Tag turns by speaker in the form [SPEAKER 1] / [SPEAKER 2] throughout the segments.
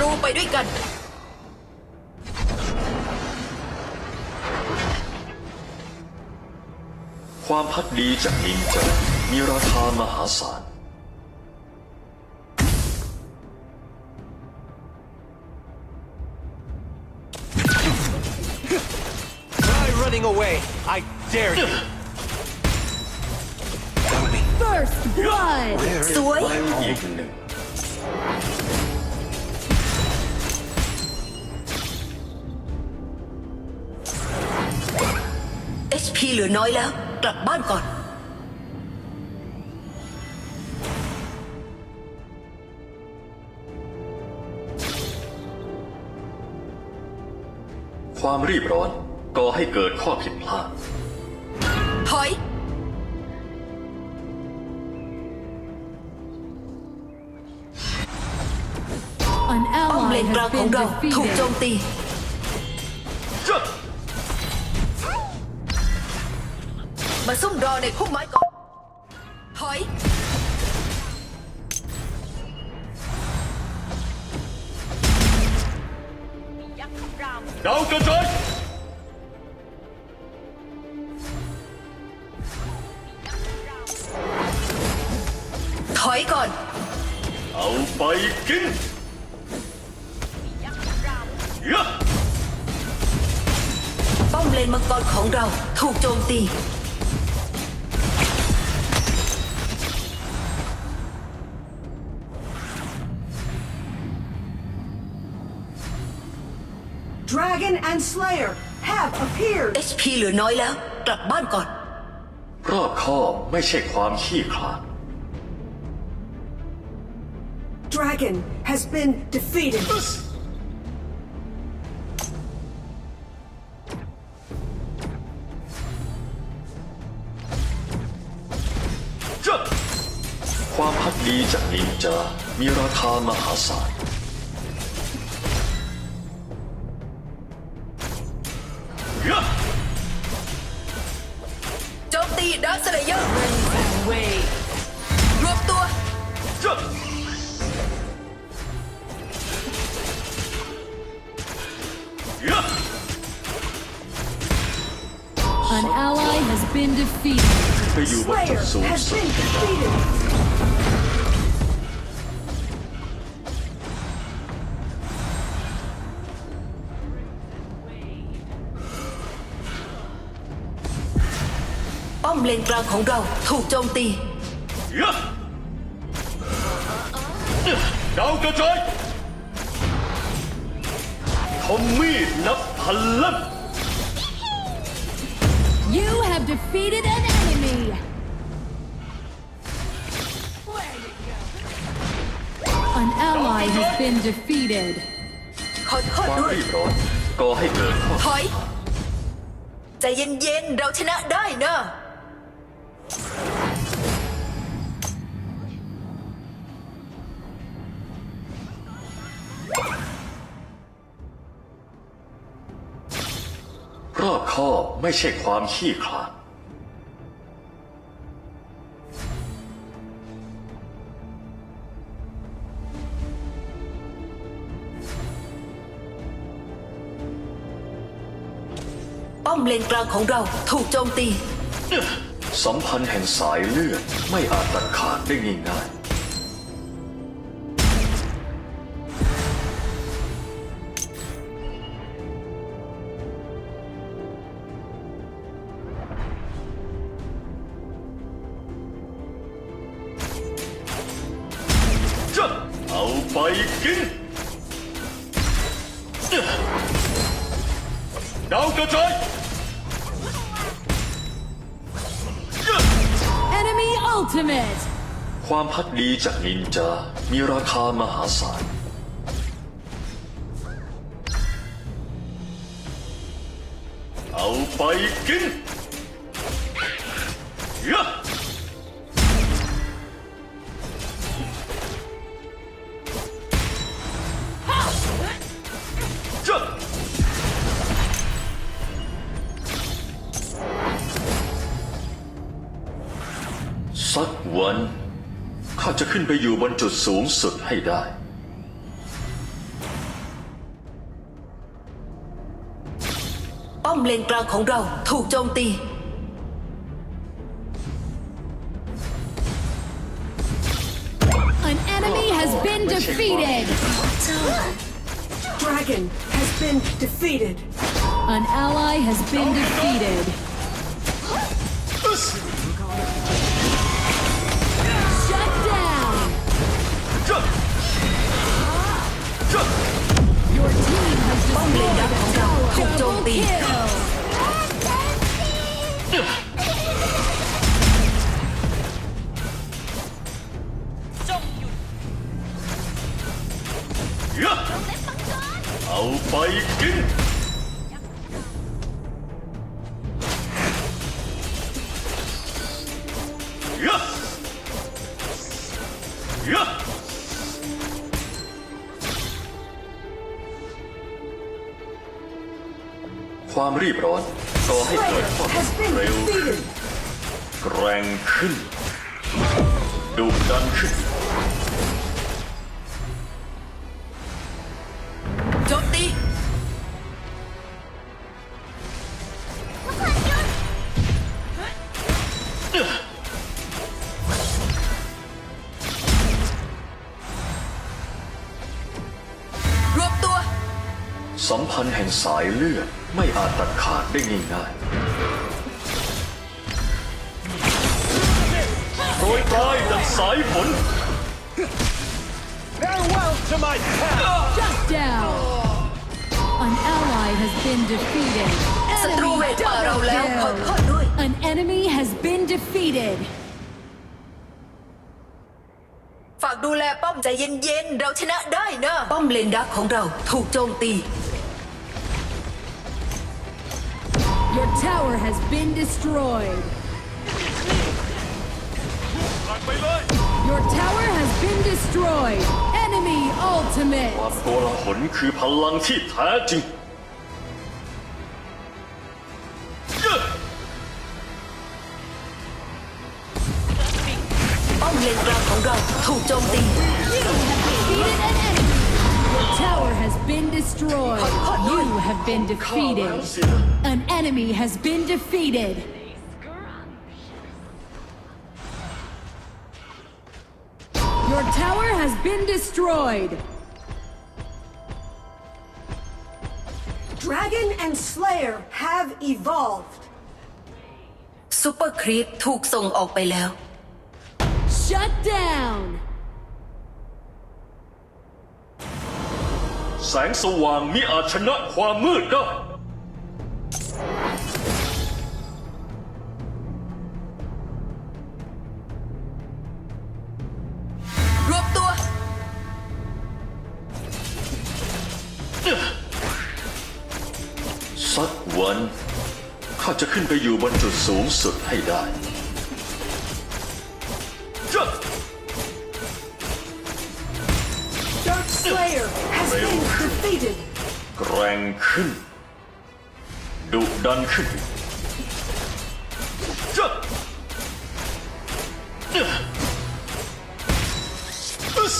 [SPEAKER 1] รูไปด้วยกัน
[SPEAKER 2] ความพักดีจากนินจามีราคามหาศาล
[SPEAKER 3] Try running away. I dare you.
[SPEAKER 4] First blood.
[SPEAKER 1] สวย
[SPEAKER 2] อีกหนึ่ง
[SPEAKER 1] HP เหลือน้อยแล้ว กลับบ้านก่อน
[SPEAKER 2] ความรีบร้อนก่อให้เกิดข้อผิดพลาด
[SPEAKER 1] ถอย
[SPEAKER 4] An
[SPEAKER 1] ป้อม
[SPEAKER 4] ally
[SPEAKER 1] เลนกลาง
[SPEAKER 4] has
[SPEAKER 1] ของ
[SPEAKER 4] been
[SPEAKER 1] เราถูกโจ
[SPEAKER 4] defeated.
[SPEAKER 1] มตี มาซุ่มรอในพุ่มไม้ก่อนถอย
[SPEAKER 2] ดาวกระจาย
[SPEAKER 1] ถอยก่อน
[SPEAKER 2] เอาไปกินยะ
[SPEAKER 1] ป้อมเลนมังกรของเราถูกโจมตี
[SPEAKER 5] Dragon and Slayer have appeared.
[SPEAKER 1] HP เหลือน้อยแล้ว กลับบ้านก่อน
[SPEAKER 2] รอบคอบไม่ใช่ความขี้ขลาด
[SPEAKER 5] Dragon has been defeated.
[SPEAKER 2] จ้ะความพักดีจากนินจามีราคามหาศาล
[SPEAKER 4] defeated.
[SPEAKER 2] ไปอยู่บนจุดสูงสุด
[SPEAKER 1] ป้อมเลนกลางของเราถูกโจมตี
[SPEAKER 2] ยะดาวกระจายคมมีดนับพันเล่ม
[SPEAKER 4] You have defeated an enemy. An ally has been defeated.
[SPEAKER 1] ขอโทษ
[SPEAKER 2] ความ
[SPEAKER 1] ด้วย
[SPEAKER 2] รีบร้อนก่อให้เกิดข้อ
[SPEAKER 1] ถอย ใจเย็นๆ เราชนะได้นะ
[SPEAKER 2] ไม่ใช่ความขี้ขลาด
[SPEAKER 1] ป้อมเลนกลางของเราถูกโจมตี
[SPEAKER 2] สัมพันธ์แห่งสายเลือดไม่อาจตัดขาดได้ง่ายๆ กระจาย
[SPEAKER 4] Enemy ultimate.
[SPEAKER 2] ความพักดีจากนินจา มีราคามหาศาล เอาไปกินยะจะ สักวันข้าจะขึ้นไปอยู่บนจุดสูงสุดให้ได้
[SPEAKER 1] ป้อมเลนกลางของเราถูกโจมตี
[SPEAKER 4] An enemy has been defeated.
[SPEAKER 5] Dragon has been defeated.
[SPEAKER 4] An ally has been defeated.
[SPEAKER 1] ป้อมเลน
[SPEAKER 4] destroyed
[SPEAKER 1] ดักของเราถูกโจม
[SPEAKER 4] double
[SPEAKER 1] ตี
[SPEAKER 4] kill.
[SPEAKER 2] เยอะเอาไปกิน รีบร้อนก่อให้เกิด
[SPEAKER 5] Slayer
[SPEAKER 2] ความ
[SPEAKER 5] has been
[SPEAKER 2] เร็วขึ้น
[SPEAKER 5] defeated.
[SPEAKER 2] แกร่งขึ้น ดุดันขึ้น
[SPEAKER 1] โจมตีรวบตัว
[SPEAKER 2] สัมพันธ์แห่งสายเลือด ไม่อาจตัดขาดได้ง่ายๆโปรยปลายดังสายฝน
[SPEAKER 3] Farewell to my path!
[SPEAKER 4] Shut down. An ally has been defeated.
[SPEAKER 1] ศัตรู
[SPEAKER 4] Enemy
[SPEAKER 1] เวทป่าเรา
[SPEAKER 4] double
[SPEAKER 1] แล้วขอ
[SPEAKER 4] kill.
[SPEAKER 1] โทษด้วย
[SPEAKER 4] An enemy has been defeated.
[SPEAKER 1] ฝากดูแลป้อมใจเย็นๆ เราชนะได้นะ ป้อมเลนดักของเราถูกโจมตี
[SPEAKER 4] Your tower has been destroyed. Your tower has been destroyed. Enemy
[SPEAKER 2] ควา
[SPEAKER 4] ultimate.
[SPEAKER 2] มโกลาหลคือพลังที่แท้จริงเย้
[SPEAKER 1] ป้อมเลนกลางของเราถูกโจมตี
[SPEAKER 4] Defeated an enemy. Your tower has been destroyed. You have been
[SPEAKER 2] ข้าแล้ว
[SPEAKER 4] defeated.
[SPEAKER 2] สินะ
[SPEAKER 4] An enemy has been defeated. Your tower has been destroyed.
[SPEAKER 5] Dragon and Slayer have evolved.
[SPEAKER 1] ซูเปอร์ครีปถูกส่งออกไปแล้ว
[SPEAKER 4] Shut down.
[SPEAKER 2] แสงสว่างมิอาจชนะความมืดได้
[SPEAKER 1] รวบตัว
[SPEAKER 2] สักวัน ข้าจะขึ้นไปอยู่บนจุดสูงสุดให้ได้ ขึ้น ดุดันขึ้นจ้ะอึ๊ส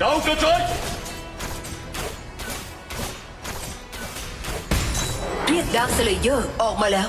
[SPEAKER 2] ดาวกระจาย
[SPEAKER 1] เรียกดาร์คสเลเยอร์ออกมาแล้ว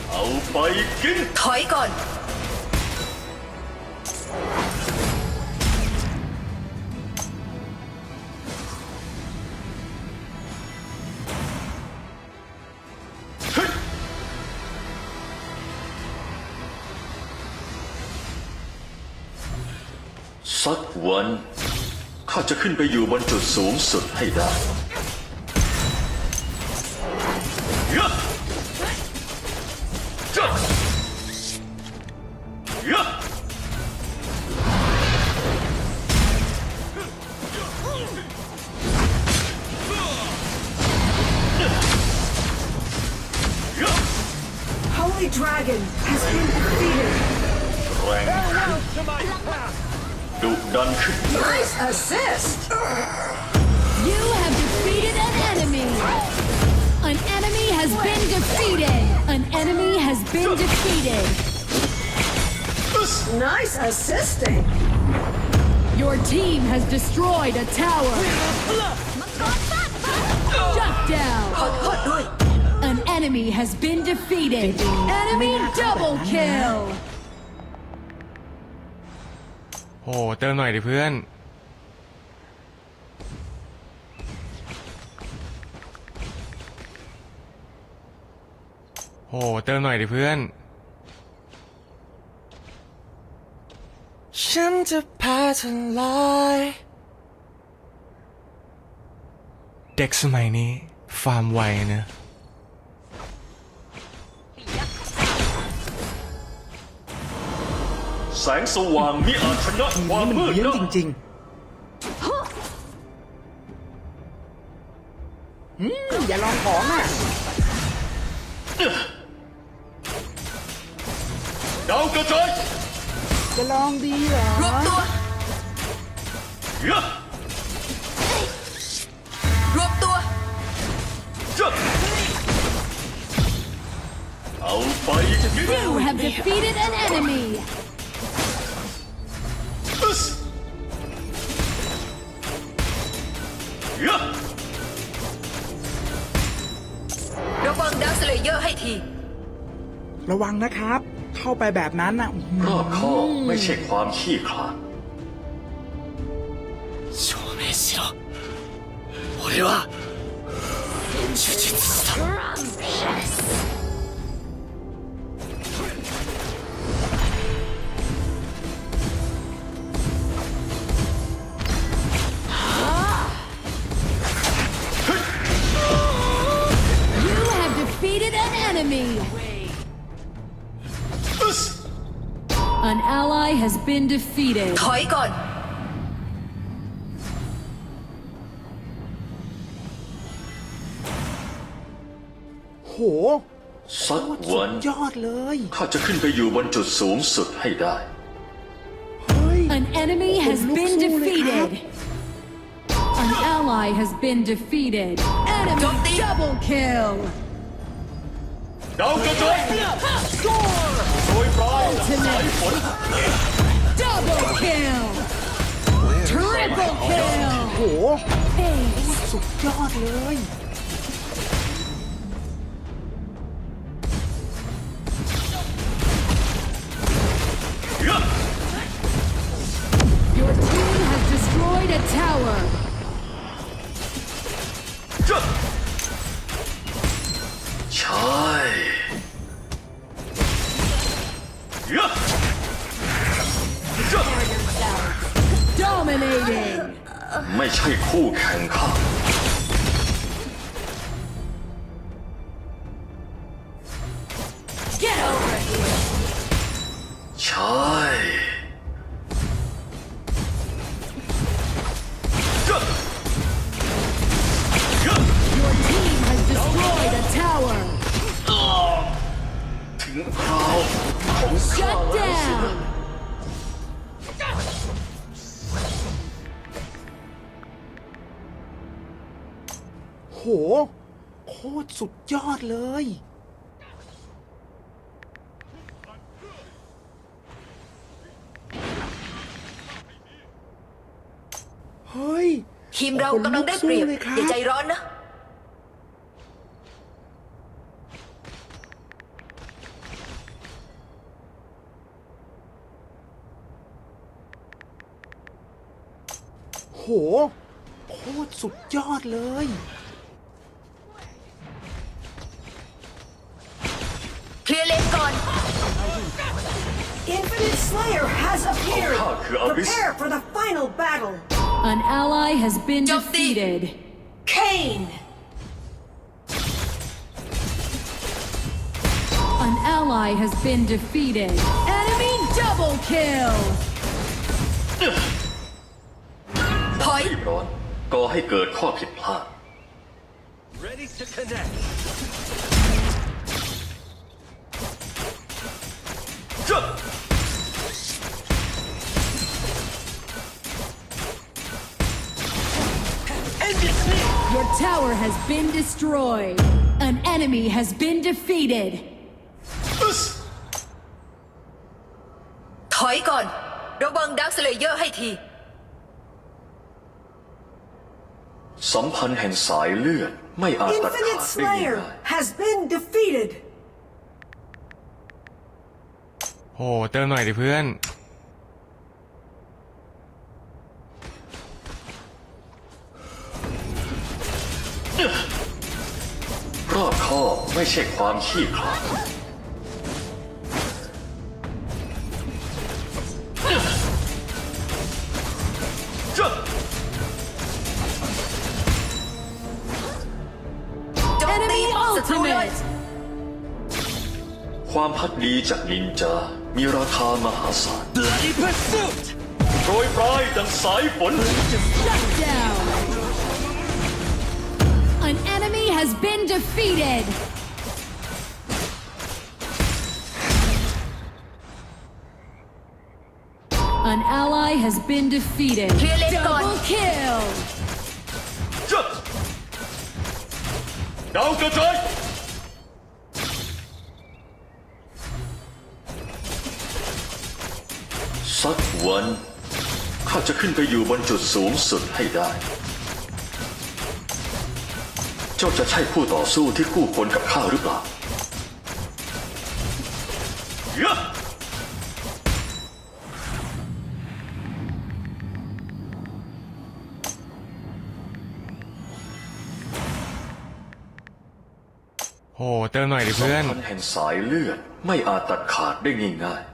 [SPEAKER 2] เอาไปกิน
[SPEAKER 1] ถอยก่อน
[SPEAKER 2] เฮ้ยสักวัน ข้าจะขึ้นไปอยู่บนจุดสูงสุดให้ได้
[SPEAKER 5] has been defeated. Nice assisting.
[SPEAKER 4] Your team has destroyed a tower. Shut down.
[SPEAKER 1] ขอโทษด้วย
[SPEAKER 4] An enemy has been defeated. Enemy double kill.
[SPEAKER 6] โหเติมหน่อยดิเพื่อน โหเติมหน่อยดิเพื่อน ฉันจะพาเธอลอยเด็กสมัยนี้ ฟาร์มไวนะ
[SPEAKER 2] แสงสว่างมิอาจชนะความมืด
[SPEAKER 7] เลี้ยง
[SPEAKER 2] ได้
[SPEAKER 7] จริงๆ อง
[SPEAKER 2] ดี
[SPEAKER 7] เหรอ
[SPEAKER 1] รวบตัว
[SPEAKER 2] เยอะ
[SPEAKER 1] รวบตัว
[SPEAKER 2] จัดเอาไปมิ
[SPEAKER 4] You have defeated an enemy.
[SPEAKER 2] อึสเยอะ
[SPEAKER 1] ระวังดักสเลเยอร์ให้ที
[SPEAKER 7] ระวังนะครับ เข้าไปแบบนั้นอ่ะอื้อหือ
[SPEAKER 2] รอบคอบไม่ใช่ความขี้ขลาด
[SPEAKER 6] 証明しろ俺は
[SPEAKER 4] been defeated.
[SPEAKER 1] ถอยก่อน
[SPEAKER 7] โห
[SPEAKER 2] สักวัน
[SPEAKER 7] ยอดเลย
[SPEAKER 2] ข้าจะขึ้นไปอยู่บนจุดสูงสุดให้ได้
[SPEAKER 7] เฮ้ย
[SPEAKER 4] An enemy has been defeated. An ally has been defeated. Enemy
[SPEAKER 1] Don't they-
[SPEAKER 4] double kill.
[SPEAKER 2] ดาวกระจายโดยปลายสายฝน
[SPEAKER 4] Double kill. Triple kill.
[SPEAKER 7] โห
[SPEAKER 4] Ace.
[SPEAKER 7] สุดยอดเลย
[SPEAKER 2] เยอะ
[SPEAKER 4] Your team has destroyed a tower.
[SPEAKER 2] จัด ไม่ใช่คู่แข่งข้า
[SPEAKER 7] โห โคตรสุดยอดเลย เฮ้ย
[SPEAKER 1] ทีมเรากำลังได้เปรียบ
[SPEAKER 7] ขนลุกสู้เลยครับ
[SPEAKER 1] อย่าใจร้อนนะ
[SPEAKER 7] โห โคตรสุดยอดเลย
[SPEAKER 1] เคลียร์เลนก่อน
[SPEAKER 5] Infinite Slayer has appeared.
[SPEAKER 2] Oh, God, Abyss.
[SPEAKER 5] Prepare for the final battle.
[SPEAKER 4] An ally has been
[SPEAKER 1] Jump the-
[SPEAKER 4] defeated.
[SPEAKER 5] Kane.
[SPEAKER 4] An ally has been defeated. Enemy double kill.
[SPEAKER 1] ถอย
[SPEAKER 2] รีบร้อนก่อให้เกิดข้อผิดพลาด
[SPEAKER 3] Ready to connect.
[SPEAKER 4] Has been destroyed. An enemy has been defeated.
[SPEAKER 1] ถอยก่อน ระวังดักสเลเยอร์ให้ที
[SPEAKER 2] สัมพันธ์แห่งสายเลือด ไม่อาจตัดขา
[SPEAKER 5] Infinite
[SPEAKER 2] ดได้
[SPEAKER 5] Slayer
[SPEAKER 2] ง่าย
[SPEAKER 5] has been defeated.
[SPEAKER 8] โหเติมหน่อยดิเพื่อน
[SPEAKER 2] รอบคอบไม่ใช่ความขี้ขลาด
[SPEAKER 1] โจมตี
[SPEAKER 4] Enemy
[SPEAKER 1] ศัตรูเลย
[SPEAKER 4] ultimate.
[SPEAKER 2] ความพักดีจากนินจา มีราคามหาศาล
[SPEAKER 3] Bloody pursuit!
[SPEAKER 2] โปรยปลายดังสายฝน
[SPEAKER 4] Shut down. has been defeated. An ally has been defeated.
[SPEAKER 1] Clear lane
[SPEAKER 4] Double
[SPEAKER 1] gone.
[SPEAKER 4] kill.
[SPEAKER 2] จะดาวกระจายสักวันข้าจะขึ้นไปอยู่บนจุดสูงสุดให้ได้ เจ้าจะใช่คู่ต่อสู้ที่คู่ควรกับข้าหรือเปล่าเยอะ
[SPEAKER 8] โหเติมหน่อยดิ
[SPEAKER 2] สัม
[SPEAKER 8] เพื่อน
[SPEAKER 2] พันธ์แห่งสายเลือด ไม่อาจตัดขาดได้ง่ายๆ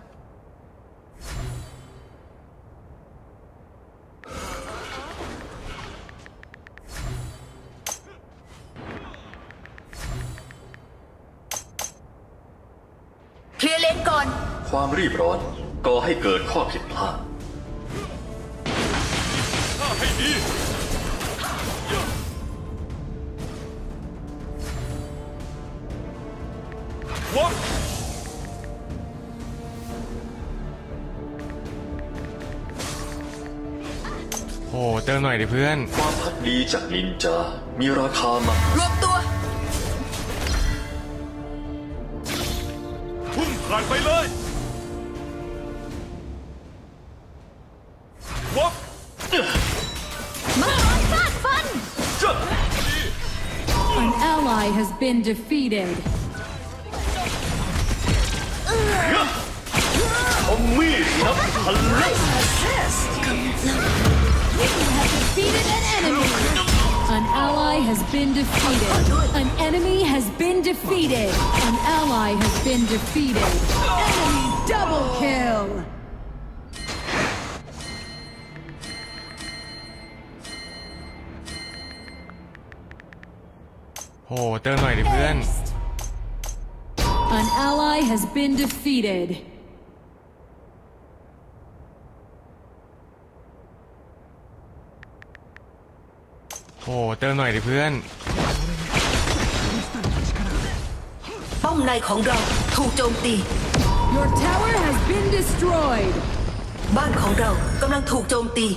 [SPEAKER 2] บร้อนก่อให้เกิดข้อผิดพลาด
[SPEAKER 3] What?
[SPEAKER 8] โหเติมหน่อยดิเพื่อน
[SPEAKER 2] ความพักดีจากนินจา มีราคามาก
[SPEAKER 1] รวมตัว
[SPEAKER 3] พุ่งผ่านไปเลย
[SPEAKER 4] ally has been defeated.
[SPEAKER 2] เอามีดนับพันเล่ม
[SPEAKER 4] Defeated an enemy. An ally has been defeated. An enemy has been defeated. An ally has been defeated. Enemy double kill.
[SPEAKER 8] โหเติมหน่อยดิเพื่อน
[SPEAKER 4] An ally has been defeated.
[SPEAKER 8] โหเติมหน่อยดิเพื่อน
[SPEAKER 1] ป้อมในของเราถูกโจมตี
[SPEAKER 4] Your tower has been destroyed.
[SPEAKER 1] บ้านของเรากำลังถูกโจมตี